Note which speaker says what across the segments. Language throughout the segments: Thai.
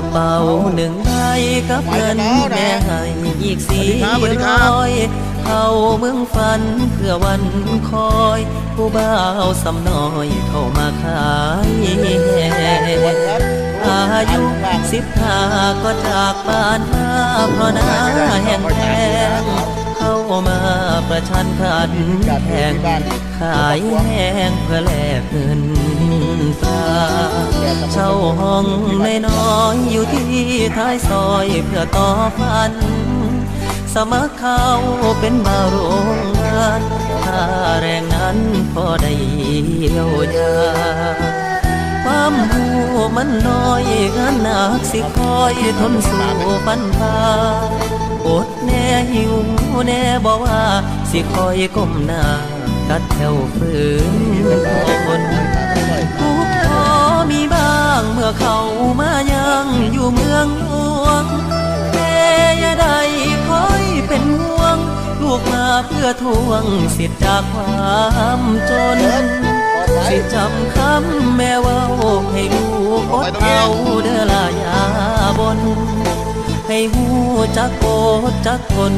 Speaker 1: ระเป๋าหนึ่งใบกับเงินแม่ให้อีกสี่ร้อยเข้าเมืองฝันเพื่อวันคอย ผู้บ่าวสำน้อยเข้ามาขายอายุสิบห้าก็จากบ้านมาเพราะหน้าแห่งแทง เข้ามาประชันขันแข่งขายแห้งเพื่อแลกเงินตราเช่าห้องน้อยๆอยู่ที่ท้ายซอยเพื่อต่อฟัน สมัครเข้าเป็นบ่าวโรงงานค่าแรงนั้นพอได้เยียวยาความหูมันน้อยงานหนักสิคอยทนสู้ปัญหา อดแน่หิวแน่บอกว่า สิคอยก้มหน้ากัดแถวฝืนทนทุกข์พอมีบ้างเมื่อเขามายังอยู่เมืองหลวงแต่ยาได้คอยเป็นห่วง ลูกมาเพื่อทวงสิทธิ์จากความจนสิจำคำแม่ว่าให้ลูกอดเอาเด้อลายาบน ให้หูจักโกจักคน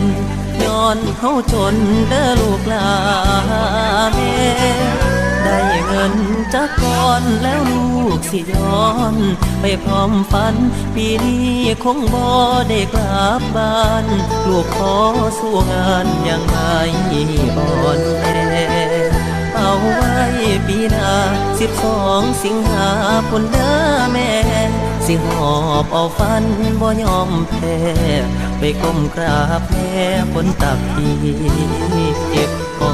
Speaker 1: ย้อนเขาจนเด้อลูกหลาแม่ได้เงินจากก่อนแล้วลูกสิย้อน ไปพร้อมฝัน ปีนี้คงบ่ได้กลับบ้าน ลูกขอสู้งานยังไงบ่อนแน่เอาไว้ปีหน้าสิบสองสิงหาพุนเด้อ สิหอบเอาฟันบ่ยอมแพ้ไปก้มกราบแม่บนตักที่เก็บคอ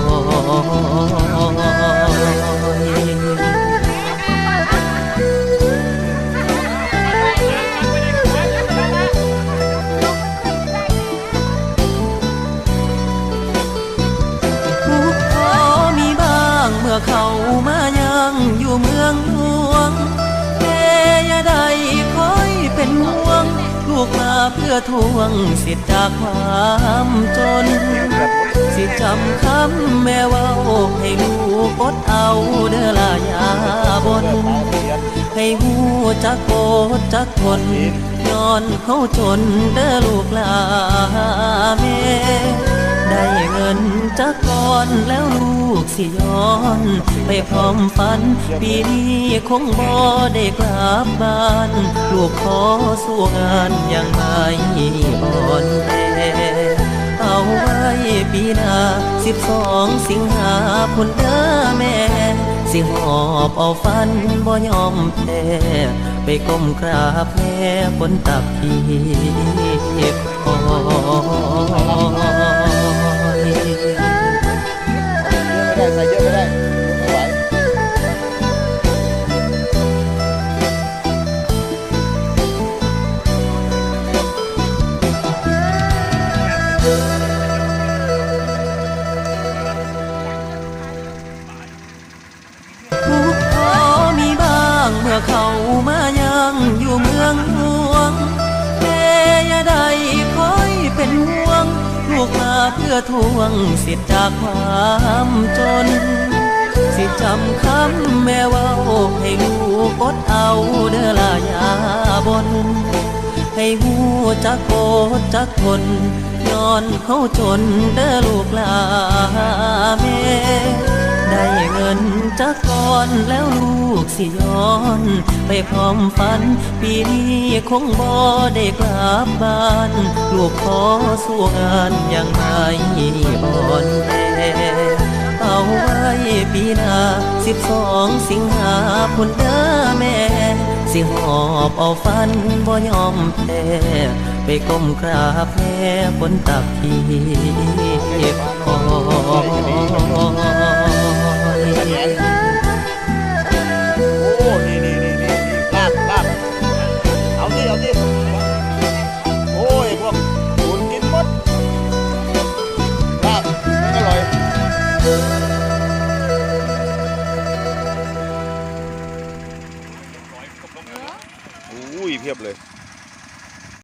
Speaker 1: ยทุกข์พอมีบ้างเมื่อเขามายังอยู่เมืองห เพื่อทวงสิทธิ์จากความจน สิจำคำแม่ว่าให้ลูกอดเอาเด้อลายาบน ให้หูจักโกดจักทนย้อนเขาจนเด้อลูกลาแม่ ได้เงินจากก่อนแล้วลูกสิย้อน ไปพร้อมฝัน ปีนี้คงบ่ได้กลับบ้าน ลูกขอสู้งานยังไม่อ่อนแอเอาไว้ปีหน้าสิบสองสิงหาพุนเด้อแม่ สิหอบเอาฟันบ่ยอมแพ้ไปก้มกราบแม่บนตักที่เก็บคอ
Speaker 2: ได้ใส่เยอะไม่ได้ไม่ไหว
Speaker 1: ทุกข์พอมีบ้างเมื่อเขามายังอยู่เมือง เพื่อทวงสิทธิ์จากความจน สิจำคำแม่ว่าให้ลูกอดเอาเด้อลายาบน ให้หูจักโกดจักทนย้อนเขาจนเด้อลูกลาแม่ ได้เงินจากก่อนแล้วลูกสิย้อน ไปพร้อมฝัน ปีนี้คงบ่ได้กลับบ้าน ลูกขอสู้งานยังไม่อ่อนแอเอาไว้ปีหน้าสิบสองสิงหาพุนเด้อแม่ สิหอบเอาฟันบ่ยอมแพ้ไปก้มกราบแม่บนตักที่เก็บคอ